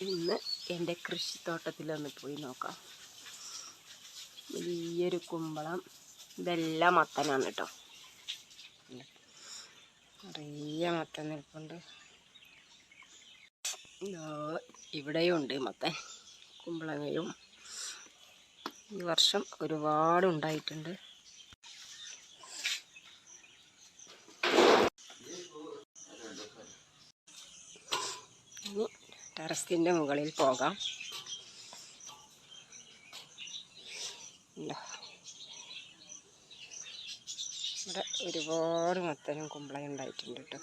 ഇന്ന് എന്റെ കൃഷിത്തോട്ടത്തിലൊന്ന് പോയി നോക്കാം. വലിയൊരു കുമ്പളം ഇതെല്ലാം മത്തനാണ് കേട്ടോ. നിറയെ മത്തൻ നിൽപ്പുണ്ട്. ഇവിടെയും ഉണ്ട് മത്തൻ കുമ്പളങ്ങയും. ഈ വർഷം ഒരുപാട് ഉണ്ടായിട്ടുണ്ട്. ഇനി ടെറസിന്റെ മുകളിൽ പോകാം. ഇവിടെ ഒരുപാട് മത്തനും കുമ്പളയും ഉണ്ടായിട്ടുണ്ട് കേട്ടോ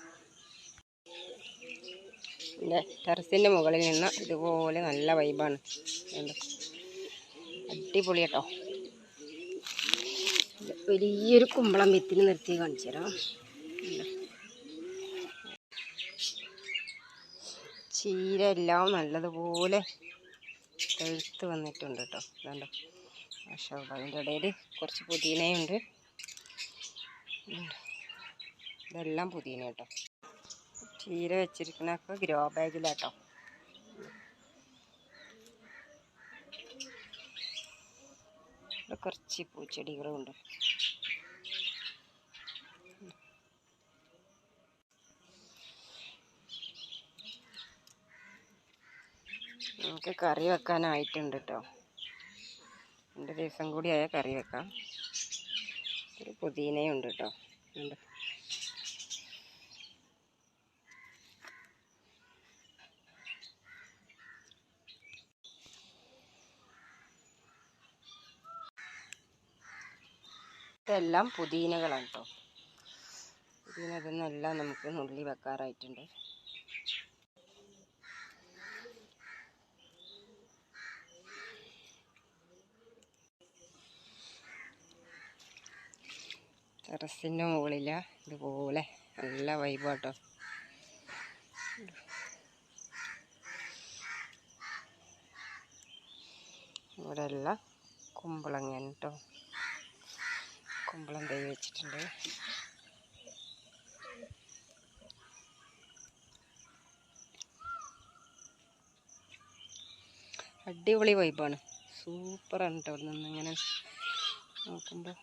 പിന്നെ ടെറസിന്റെ മുകളിൽ നിന്ന് ഇതുപോലെ നല്ല വൈബാണ്? അടിപൊളി കേട്ടോ വലിയൊരു കുമ്പളം വിത്തിന് നിർത്തി കാണിച്ചു തരാം ചീര എല്ലാം നല്ലതുപോലെ തെഴുത്ത് വന്നിട്ടുണ്ട് കേട്ടോ അതുകൊണ്ട് പക്ഷേ അതിന്റെ ഇടയിൽ കുറച്ച് പുതിനയുണ്ട്. ഉണ്ട്. ഇതെല്ലാം പുതിന കേട്ടോ ചീര വെച്ചിരിക്കണൊക്കെ ഗ്രോ ബാഗിലാട്ടോ ഇവിടെ കുറച്ച് പൂച്ചെടികളുണ്ട് നമുക്ക് കറി വെക്കാനായിട്ടുണ്ട് കേട്ടോ രണ്ട് ദിവസം കൂടി ആയാൽ കറി വെക്കാം. ഒരു പുതിനയുണ്ട് കേട്ടോ ഉണ്ട് ഇതെല്ലാം പുതിനകളാണ് കേട്ടോ പുതിന ഇതെന്നെല്ലാം നമുക്ക് നുള്ളി വെക്കാറായിട്ടുണ്ട്. ടെറസിന്റെ മുകളില ഇതുപോലെ നല്ല വൈബാട്ടോ ഇവിടെ എല്ലാം കുമ്പളങ്ങ കേട്ടോ. കുമ്പളം തൈ വെച്ചിട്ടുണ്ട്. അടിപൊളി വൈബാണ് സൂപ്പറാണ് കേട്ടോ. ഇവിടെ നിന്ന് ഇങ്ങനെ നോക്കുമ്പോൾ